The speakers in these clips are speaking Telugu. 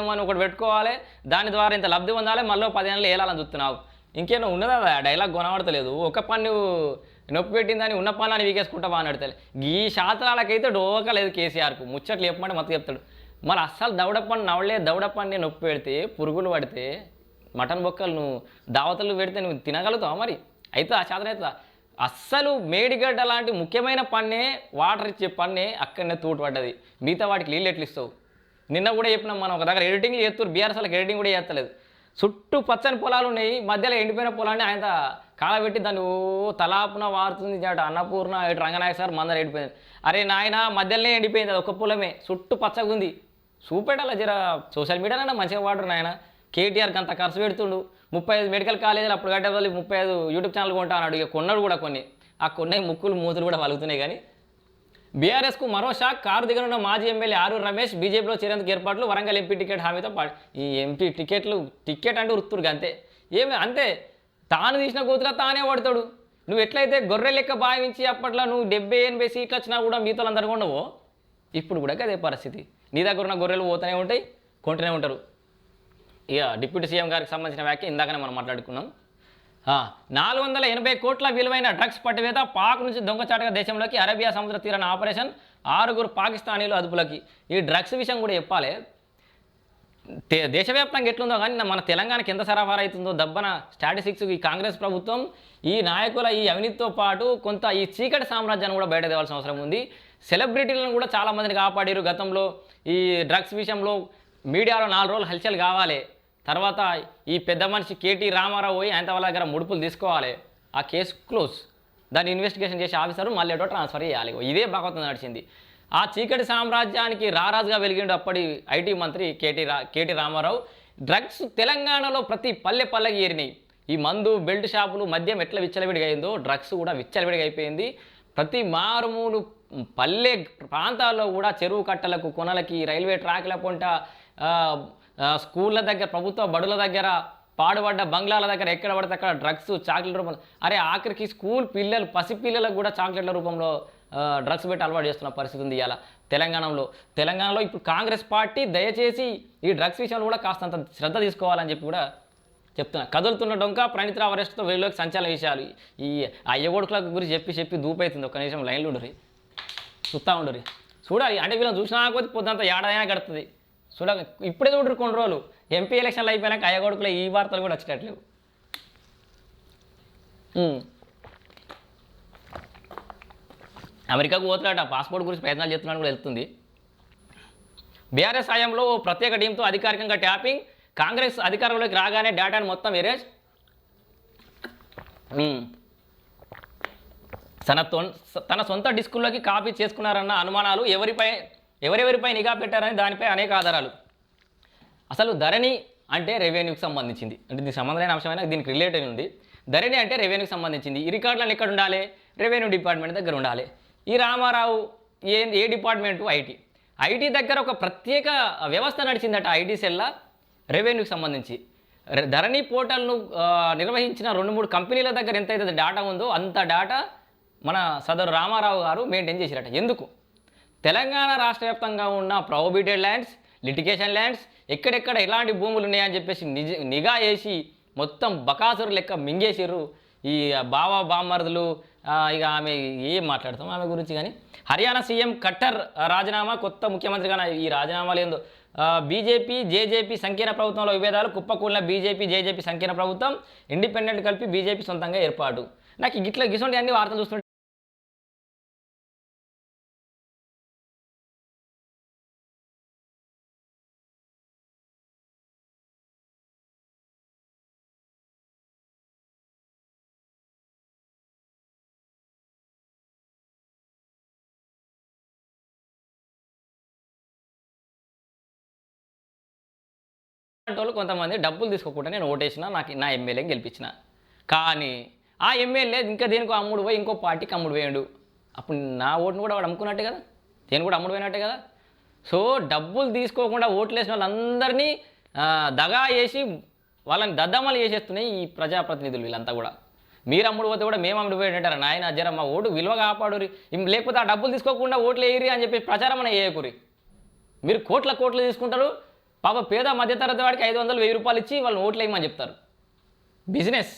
అని ఒకటి పెట్టుకోవాలి. దాని ద్వారా ఇంత లబ్ధి పొందాలి. మళ్ళీ పదిహేనులు వేయాలని చూస్తున్నావు. ఇంకేమో ఉన్నదా డైలాగ్ కొనబడతలేదు. ఒక పన్ను నొప్పి పెట్టిందని ఉన్న పనులని వీకేసుకుంటా బాగా నడతలే. ఈ శాతరాలకైతే డోక లేదు కేసీఆర్కు. ముచ్చట్లు చెప్పమంటే మొత్తం చెప్తాడు. మరి అస్సలు దవడ పన్ను నవలే దవడ నొప్పి పెడితే పురుగులు పడితే మటన్ బొక్కలు నువ్వు దావతలు పెడితే నువ్వు తినగలుగుతావు మరి? అయితే ఆ శాతం అవుతుందా అస్సలు మేడిగడ్డ లాంటి ముఖ్యమైన పన్నే వాటర్ ఇచ్చే పన్నే అక్కడనే తూటు పడ్డది మిగతా వాటికి నీళ్ళు ఎట్లు ఇస్తావు? నిన్న కూడా చెప్పినాం మనం ఒక దగ్గర ఎడిటింగ్ చేస్తారు బీఆర్ఎస్లకు ఎడిటింగ్ కూడా చేస్తలేదు. చుట్టూ పచ్చని పొలాలు ఉన్నాయి. మధ్యలో ఎండిపోయిన పొలాన్ని ఆయన కాలబెట్టి దాన్ని ఓ తలాపున వారుతుంది అటు అన్నపూర్ణ ఇటు రంగనాయక సార్ మందర ఎండిపోయింది అరే నాయన మధ్యలోనే ఎండిపోయింది అది ఒక పొలమే. చుట్టూ పచ్చగా ఉంది. చూపెట్టాల జర? సోషల్ మీడియాలో మంచిగా వాడరు నాయన. కేటీఆర్కి అంత ఖర్చు పెడుతుండు. ముప్పై ఐదు మెడికల్ కాలేజీలు అప్పుడు కట్టే వాళ్ళు ముప్పై ఐదు యూట్యూబ్ ఛానల్ కొంటా అన్నాడు. ఇక కొన్నాడు కూడా కొన్ని. ఆ కొన్ని ముక్కులు మూతులు కూడా వలుగుతున్నాయి కానీ బీఆర్ఎస్కు మరో షాక్. కారు దిగనున్న మాజీ ఎమ్మెల్యే ఆరు రమేష్ బీజేపీలో చేరేందుకు ఏర్పాట్లు వరంగల్ ఎంపీ టికెట్ హామీతో పాటు ఈ ఎంపీ టికెట్లు టికెట్ అంటే వృత్తుడు అంతే ఏమి అంతే. తాను తీసిన కూతురా తానే పడతాడు నువ్వు ఎట్లయితే గొర్రె లెక్క భావించి అప్పట్లో నువ్వు డెబ్బై ఎనభై సీట్లు వచ్చినా కూడా మీతో అందరు ఉండవు ఇప్పుడు కూడా అదే పరిస్థితి. నీ దగ్గర ఉన్న గొర్రెలు పోతూనే ఉంటాయి కొంటూనే ఉంటారు. ఇక డిప్యూటీ సీఎం గారికి సంబంధించిన వ్యాఖ్య ఇందాకనే మనం మాట్లాడుకున్నాం. నాలుగు వందల ఎనభై కోట్ల విలువైన డ్రగ్స్ పట్టువేత పాక్ నుంచి దొంగచాటుగా దేశంలోకి అరేబియా సముద్ర తీరాన ఆపరేషన్ ఆరుగురు పాకిస్తానీలు అదుపులోకి. ఈ డ్రగ్స్ విషయం కూడా చెప్పాలి. దేశవ్యాప్తంగా ఎట్లుందో కానీ మన తెలంగాణకి ఎంత సరఫరా అవుతుందో దబ్బన స్టాటిస్టిక్స్ ఈ కాంగ్రెస్ ప్రభుత్వం ఈ నాయకుల ఈ అవినీతితో పాటు కొంత ఈ చీకటి సామ్రాజ్యాన్ని కూడా బయట తేవాల్సిన అవసరం ఉంది. సెలబ్రిటీలను కూడా చాలా మందిని కాపాడారు గతంలో. ఈ డ్రగ్స్ విషయంలో మీడియాలో నాలుగు రోజులు హల్చల్ కావాలి. తర్వాత ఈ పెద్ద మనిషి కేటీ రామారావు పోయి ఆయన వాళ్ళ దగ్గర ముడుపులు తీసుకోవాలి. ఆ కేసు క్లోజ్. దాన్ని ఇన్వెస్టిగేషన్ చేసే ఆఫీసరు మళ్ళీ ఏటో ట్రాన్స్ఫర్ చేయాలి. ఇదే భాగవతం నడిచింది. ఆ చీకటి సామ్రాజ్యానికి రారాజుగా వెలిగిండు అప్పటి ఐటీ మంత్రి కేటీ రా కేటీ రామారావు. డ్రగ్స్ తెలంగాణలో ప్రతి పల్లె పల్లెకి ఏరినాయి. ఈ మందు బెల్ట్ షాపులు మద్యం ఎట్లా విచ్చలవిడిగా అయిందో డ్రగ్స్ కూడా విచ్చలవిడిగా అయిపోయింది. ప్రతి మారుమూలు పల్లె ప్రాంతాల్లో కూడా చెరువు కట్టలకు కొనలకి రైల్వే ట్రాక్ల పొంట స్కూళ్ళ దగ్గర ప్రభుత్వ బడుల దగ్గర పాడుపడ్డ బంగ్లాల దగ్గర ఎక్కడ పడితే అక్కడ డ్రగ్స్ చాక్లెట్ రూపంలో. అరే ఆఖరికి స్కూల్ పిల్లలు పసి పిల్లలకు కూడా చాక్లెట్ల రూపంలో డ్రగ్స్ పెట్టి అలవాటు చేస్తున్న పరిస్థితి ఉంది ఇలా తెలంగాణలో. తెలంగాణలో ఇప్పుడు కాంగ్రెస్ పార్టీ దయచేసి ఈ డ్రగ్స్ విషయంలో కూడా కాస్తంత శ్రద్ధ తీసుకోవాలని చెప్పి కూడా చెప్తున్నా. కదులుతున్న డొంక ప్రణితరావు అరెస్ట్తో వెళ్ళలోకి సంచలన విషయాలు. ఈ అయ్యగొడుకుల గురించి చెప్పి చెప్పి దూపైతుంది ఒక నిమిషం లైన్లు ఉండరు చూస్తూ ఉండరు చూడాలి అంటే వీళ్ళని చూసినా కొద్ది పొద్దుంత ఏడాదైనా గడుతుంది చూడ ఇప్పుడే చూడరు కొన్ని రోజులు. ఎంపీ ఎలక్షన్లు అయిపోయినాక అయ్యగొడుకులో ఈ వార్తలు కూడా వచ్చేటట్లేవు. అమెరికాకు పోతున్నాడు పాస్పోర్ట్ గురించి ప్రయత్నాలు చేస్తున్నాడు కూడా వెళ్తుంది. బీఆర్ఎస్ సాయంలో ప్రత్యేక టీంతో అధికారికంగా ట్యాపింగ్ కాంగ్రెస్ అధికారంలోకి రాగానే డేటాను మొత్తం ఎరేజ్. తన తొన్- తన సొంత డిస్కుల్లోకి కాపీ చేసుకున్నారన్న అనుమానాలు ఎవరిపై ఎవరెవరిపై నిఘా పెట్టారని దానిపై అనేక ఆధారాలు. అసలు ధరణి అంటే రెవెన్యూకి సంబంధించింది. అంటే దీనికి సంబంధమైన అంశమైన దీనికి రిలేటెడ్ ఉంది. ధరణి అంటే రెవెన్యూకి సంబంధించింది. ఈ రికార్డులను ఎక్కడ ఉండాలి? రెవెన్యూ డిపార్ట్మెంట్ దగ్గర ఉండాలి. ఈ రామారావు ఏ ఏ డిపార్ట్మెంటు? ఐటీ ఐటీ దగ్గర ఒక ప్రత్యేక వ్యవస్థ నడిచిందట ఐటీ సెల్లా రెవెన్యూకి సంబంధించి. ధరణి పోర్టల్ను నిర్వహించిన రెండు మూడు కంపెనీల దగ్గర ఎంతైతే డేటా ఉందో అంత డేటా మన సదరు రామారావు గారు మెయింటైన్ చేసిరట. ఎందుకు? తెలంగాణ రాష్ట్ర వ్యాప్తంగా ఉన్న ప్రొహిబిటెడ్ ల్యాండ్స్ లిటిగేషన్ ల్యాండ్స్ ఎక్కడెక్కడ ఎలాంటి భూములు ఉన్నాయని చెప్పేసి నిజ నిఘా వేసి మొత్తం బకాసురు లెక్క మింగేసిర్రు. ఈ బావా బామ్మరుదులు ఇక ఆమె ఏం మాట్లాడతాం ఆమె గురించి కానీ. హర్యానా సీఎం కట్టర్ రాజీనామా కొత్త ముఖ్యమంత్రిగా ఈ రాజీనామాలు ఏందో. బీజేపీ జేజేపీ సంకీర్ణ ప్రభుత్వంలో విభేదాలు కుప్పకూలిన బీజేపీ జేజేపీ సంకీర్ణ ప్రభుత్వం ఇండిపెండెంట్ కలిపి బీజేపీ సొంతంగా ఏర్పాటు. నాకు గిట్ల గిసొంటి అన్ని వార్తలు చూస్తుంటే వాళ్ళు కొంతమంది డబ్బులు తీసుకోకుండా నేను ఓటేసిన నాకు నా ఎమ్మెల్యేని గెలిపించిన. కానీ ఆ ఎమ్మెల్యే ఇంకా దేనికో అమ్ముడు పోయి ఇంకో పార్టీకి అమ్ముడు పోయాడు. అప్పుడు నా ఓటును కూడా వాడు అమ్ముకున్నట్టే కదా? దేని కూడా అమ్ముడు పోయినట్టే కదా? సో డబ్బులు తీసుకోకుండా ఓట్లు వేసిన వాళ్ళందరినీ దగా వేసి వాళ్ళని దద్దమ్మలు చేసేస్తున్నాయి ఈ ప్రజాప్రతినిధులు వీళ్ళంతా కూడా. మీరు అమ్ముడు పోతే కూడా మేము అమ్ముడు పోయినట్టారు నాయన జర మా ఓటు విలువ కాపాడురి లేకపోతే ఆ డబ్బులు తీసుకోకుండా ఓట్లు వేయరి అని చెప్పి ప్రచారం అనే వేయకురి మీరు కోట్ల కోట్లు తీసుకుంటారు పాప పేద మధ్యతరగతి వాడికి ఐదు వందలు వెయ్యి రూపాయలు ఇచ్చి వాళ్ళు ఓట్లు వేయమని చెప్తారు. బిజినెస్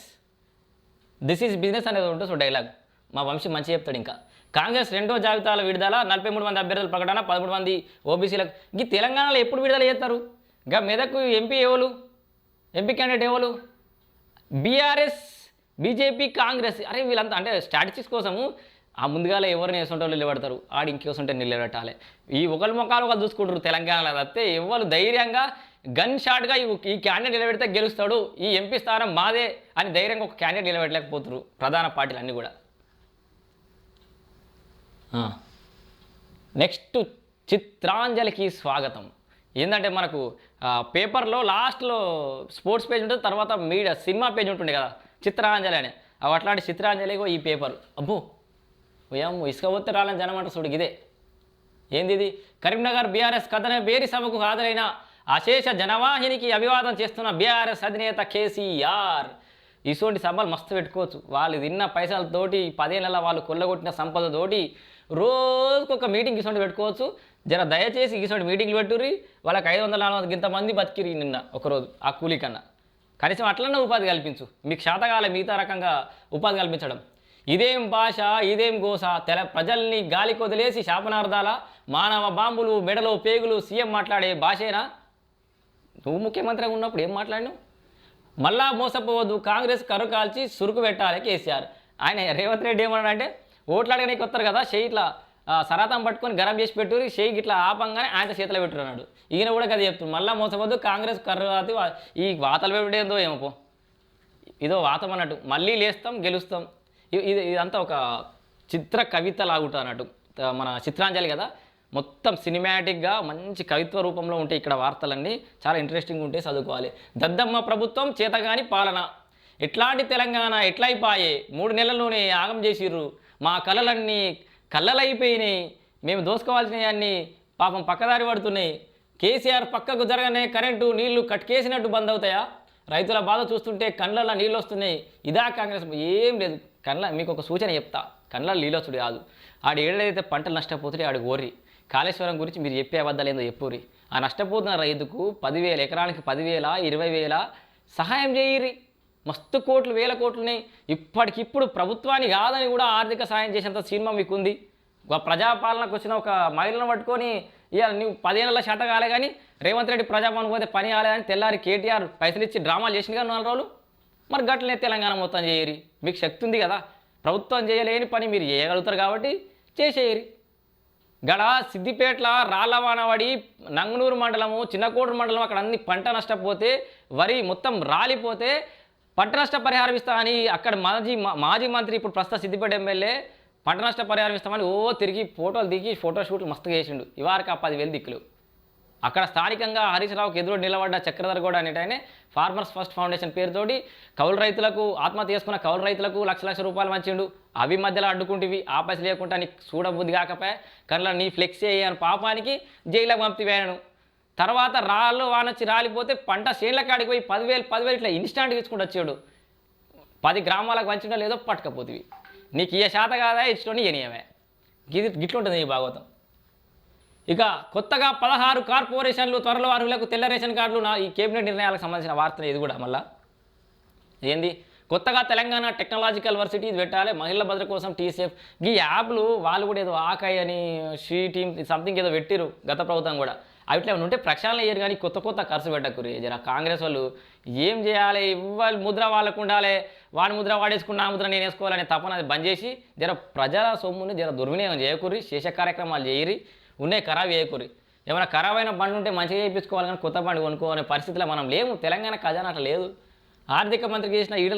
దిస్ ఈజ్ బిజినెస్ అనేది ఉంటుంది సో డైలాగ్ మా వంశీ మంచి చెప్తాడు ఇంకా. కాంగ్రెస్ రెండో జాబితాల విడుదల నలభై మూడు మంది అభ్యర్థుల ప్రకటన పదమూడు మంది ఓబీసీలకు. ఈ తెలంగాణలో ఎప్పుడు విడుదల చేస్తారు? ఇంకా మెదక్ ఎంపీ ఎవరు? ఎంపీ క్యాండిడేట్ ఎవరు? BRS BJP Congress. అరే వీళ్ళంతా అంటే స్ట్రాటజీస్ కోసము ఆ ముందుగాల ఎవరిని వేసుంటే నిలబెడతారు. ఆడి ఇంకేసుంటే నిలబెట్టాలి. ఈ ఒకరి ముఖాలు ఒకరు చూసుకుంటారు తెలంగాణలో తప్పితే ఎవరు ధైర్యంగా గన్ షాట్గా ఈ ఈ క్యాండిడేట్ నిలబెడితే గెలుస్తాడు. ఈ ఎంపీ స్థానం మాదే అని ధైర్యంగా ఒక క్యాండిడేట్ నిలబెట్టలేకపోతున్నారు ప్రధాన పార్టీలు అన్నీ కూడా. నెక్స్ట్ చిత్రాంజలికి స్వాగతం. ఏంటంటే మనకు పేపర్లో లాస్ట్లో స్పోర్ట్స్ పేజ్ ఉంటుంది తర్వాత మీడియా సినిమా పేజ్ ఉంటుంది కదా చిత్రాంజలి అని. అట్లాంటి చిత్రాంజలిగో ఈ పేపర్. అబ్బో మేము ఇసుక పోతే రాలని జనమంట అంటారు చూడు ఇదే. ఏంది ఇది కరీంనగర్ బీఆర్ఎస్ కథన వేరి సభకు హాజరైన అశేష జనవాహినికి అభివాదం చేస్తున్న బీఆర్ఎస్ అధినేత కేసీఆర్. ఇటువంటి సభలు మస్తు పెట్టుకోవచ్చు. వాళ్ళు తిన్న పైసలతోటి పదేళ్ళ వాళ్ళు కొల్లగొట్టిన సంపదతోటి రోజుకు ఒక మీటింగ్ ఇటువంటి పెట్టుకోవచ్చు. జర దయచేసి ఇటువంటి మీటింగ్లు పెట్టుర్రి. వాళ్ళకి ఐదు వందల నాలుగు వందల ఇంతమంది బతికిరి నిన్న ఒకరోజు ఆ కూలీ కన్నా. కనీసం అట్లనే ఉపాధి కల్పించు. మీకు శాతకాల మిగతా రకంగా ఉపాధి కల్పించడం. ఇదేం భాష ఇదేం గోస? తెల ప్రజల్ని గాలికి వదిలేసి శాపనార్థాల మానవ బాంబులు మెడలో పేగులు సీఎం మాట్లాడే భాషేనా? నువ్వు ముఖ్యమంత్రిగా ఉన్నప్పుడు ఏం మాట్లాడినావు? మళ్ళా మోసపోవద్దు కాంగ్రెస్ కరు కాల్చి సురుకు పెట్టాలి కేసీఆర్. ఆయన రేవంత్ రెడ్డి ఏమన్నాడంటే ఓట్లు అడగడానికి వస్తారు కదా షేయి ఇట్లా సరాతం పట్టుకొని గరం చేసి పెట్టు షేయికి ఇట్లా ఆపంగానే ఆయన చేతిలో పెట్టున్నాడు. ఈయన కూడా కదా చెప్తుంది మళ్ళా మోసపోద్దు కాంగ్రెస్ కర్రు కాదు ఈ వాతలు పెట్టేందో ఏమో పో. ఇదో వాతం అన్నట్టు మళ్ళీ లేస్తాం గెలుస్తాం. ఇది ఇదంతా ఒక చిత్ర కవిత లాగుట అన్నట్టు. మన చిత్రాంజలి కదా? మొత్తం సినిమాటిక్గా మంచి కవిత్వ రూపంలో ఉంటాయి ఇక్కడ వార్తలన్నీ చాలా ఇంట్రెస్టింగ్ ఉంటాయి చదువుకోవాలి. దద్దమ్మ ప్రభుత్వం చేతగాని పాలన. ఎట్లాంటి తెలంగాణ ఎట్లయిపాయే? మూడు నెలల్లోనే ఆగం చేసిర్రు. మా కళలన్నీ కళ్ళలైపోయినాయి మేము దోసుకోవాల్సినవి అన్నీ పాపం పక్కదారి పడుతున్నాయి. కేసీఆర్ పక్కకు జరగనే కరెంటు నీళ్ళు కట్కేసినట్టు బంద్ అవుతాయా రైతుల బాధ చూస్తుంటే కండ్లలో నీళ్ళు వస్తున్నాయి ఇదా కాంగ్రెస్ ఏం లేదు. కండ్ల మీకు ఒక సూచన చెప్తా. కండ్ల నీళ్ళు వస్తుంది కాదు. ఆడు ఏడైతే పంటలు నష్టపోతుంటే ఆడు ఓర్రి కాళేశ్వరం గురించి మీరు చెప్పే అబద్ధాలు ఏందో చెప్పుర్రి. ఆ నష్టపోతున్న రైతుకు పదివేల ఎకరానికి పదివేల ఇరవై వేల సహాయం చేయరి మస్తు కోట్లు వేల కోట్లున్నాయి. ఇప్పటికిప్పుడు ప్రభుత్వానికి కాదని కూడా ఆర్థిక సాయం చేసేంత సినిమా మీకుంది. ఒక ప్రజాపాలనకు వచ్చిన ఒక మహిళను పట్టుకొని ఇవాళ నువ్వు పదిహేనుల శాత కాలే కానీ రేవంత్ రెడ్డి ప్రజాభవన్ పోతే పని కాలేదని తెల్లారి కేటీఆర్ పైసలు ఇచ్చి డ్రామాలు చేసింది కానీ నాలుగు రోజులు? మరి గట్లనే తెలంగాణ మొత్తం చేయరి. మీకు శక్తి ఉంది కదా. ప్రభుత్వం చేయలేని పని మీరు చేయగలుగుతారు కాబట్టి చేసేయరి. గడ సిద్దిపేటల రాళ్ళవానవాడి నంగునూరు మండలము చిన్నకోటూరు మండలం అక్కడ అన్ని పంట నష్టపోతే వరి మొత్తం రాలిపోతే పంట నష్ట పరిహారం ఇస్తా అని అక్కడ మాజీ మా- మాజీ మంత్రి ఇప్పుడు ప్రస్తుత సిద్దిపేట ఎమ్మెల్యే పంట నష్ట పరిహారం ఇస్తామని ఓ తిరిగి ఫోటోలు దిగి ఫోటో షూట్లు మస్తుగా చేసిండు. ఇవారికి ఆ పదివేలు దిక్కులు. అక్కడ స్థానికంగా హరీష్ రావుకి ఎదురు నిలబడ్డ చక్రధర్ గౌడ్ అనేటైనే ఫార్మర్స్ ఫస్ట్ ఫౌండేషన్ పేరుతోటి కౌలు రైతులకు ఆత్మహత్య చేసుకున్న కౌలు రైతులకు లక్ష లక్ష రూపాయలు మంచిండు అవి మధ్యలో అడ్డుకుంటేవి ఆ పైసలు లేకుండా నీకు చూడబుద్ధి కాకపోయా కళ్ళ నీ ఫ్లెక్స్ అయ్యాను పాపానికి జైలకు పంపివేయను తర్వాత రాళ్ళు వానొచ్చి రాలిపోతే పంట చేనుల కాడికి పోయి పదివేలు పదివేలు ఇట్లా ఇన్స్టాంట్ తీసుకుంటూ వచ్చాడు పది గ్రామాలకు వంచడం లేదో పట్టుకపోతుంది నీకు ఏ శాత కాదా ఇచ్చుకొని ఇయనియమే గిది గిట్లుంటుంది ఈ భాగవతం. ఇక కొత్తగా పదహారు కార్పొరేషన్లు త్వరలో అర్హులకు తెల్ల రేషన్ కార్డులు నా ఈ కేబినెట్ నిర్ణయాలకు సంబంధించిన వార్త ఇది కూడా మళ్ళా. ఏంది? కొత్తగా తెలంగాణ టెక్నాలజికల్ వర్సిటీ ఇది పెట్టాలి మహిళల భద్రత కోసం టీసీఎఫ్. ఈ యాప్లు వాళ్ళు కూడా ఏదో ఆకాయ్ అని షీ టీమ్ సంథింగ్ ఏదో పెట్టిరు గత ప్రభుత్వం కూడా. అవిట్లా ఏమైనా ఉంటే ప్రక్షాళన అయ్యారు కానీ కొత్త కొత్త ఖర్చు పెట్టకురు జర. కాంగ్రెస్ వాళ్ళు ఏం చేయాలి? ఇవ్వాలి ముద్ర వాళ్ళకు ఉండాలి. వాడి ముద్ర వాడేసుకున్న ఆ ముద్ర నేను వేసుకోవాలనే తపన బంద్ చేసి జర ప్రజల సొమ్ముని జర దుర్వినియోగం చేయకూరి శేష కార్యక్రమాలు చేయరి ఉన్నాయి ఖరాబ్ చేయకూరి ఏమైనా ఖరాబ్ అయిన బండి ఉంటే మంచిగా చేయించుకోవాలి కానీ కొత్త బండి కొనుక్కోవాలనే పరిస్థితిలో మనం లేము. తెలంగాణ ఖజానా అట్లా లేదు. ఆర్థిక మంత్రికి చేసిన ఈడల